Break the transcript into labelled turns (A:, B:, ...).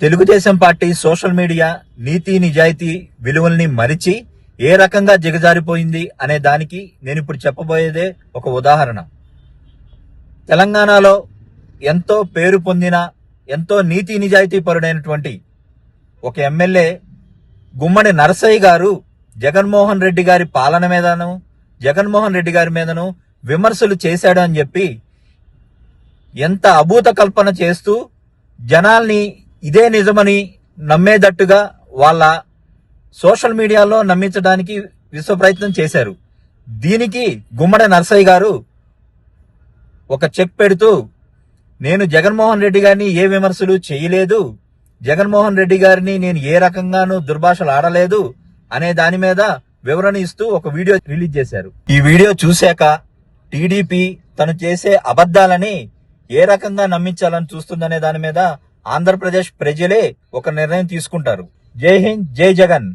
A: Telugu Desam party social media నీతి నిజాయితీ విలువల్ని మరిచి ఏ రకంగా దిగజారిపోయింది అనే దానికి నేను ఇప్పుడు చెప్పబోయేదే ఒక ఉదాహరణ. తెలంగాణలో ఎంతో పేరు పొందిన ఎంతో నీతి నిజాయితీ పరుడైనటువంటి ఒక ఎమ్మెల్యే గుమ్మడి నరసయ్య గారు జగన్మోహన్ రెడ్డి గారి పాలన మీదను జగన్మోహన్ రెడ్డి గారి మీదను విమర్శలు చేశాడు అని చెప్పి ఎంత అభూత కల్పన చేస్తూ జనాల్ని ఇదే నిజమని నమ్మేటట్టుగా వాళ్ళ సోషల్ మీడియాలో నమ్మించడానికి విశ్వ ప్రయత్నం చేశారు. దీనికి గుమ్మడ నర్సయ్య గారు ఒక చెక్ పెడుతూ నేను జగన్మోహన్ రెడ్డి గారిని ఏ విమర్శలు చేయలేదు జగన్మోహన్ రెడ్డి గారిని నేను ఏ రకంగానూ దుర్భాషలు ఆడలేదు అనే దాని మీద వివరణ ఇస్తూ ఒక వీడియో రిలీజ్ చేశారు. ఈ వీడియో చూశాక టీడీపీ తను చేసే అబద్ధాలని ఏ రకంగా నమ్మించాలని చూస్తుందనే దాని మీద ఆంధ్రప్రదేశ్ ప్రజలే ఒక నిర్ణయం తీసుకుంటారు. జై హింద్ జై జగన్.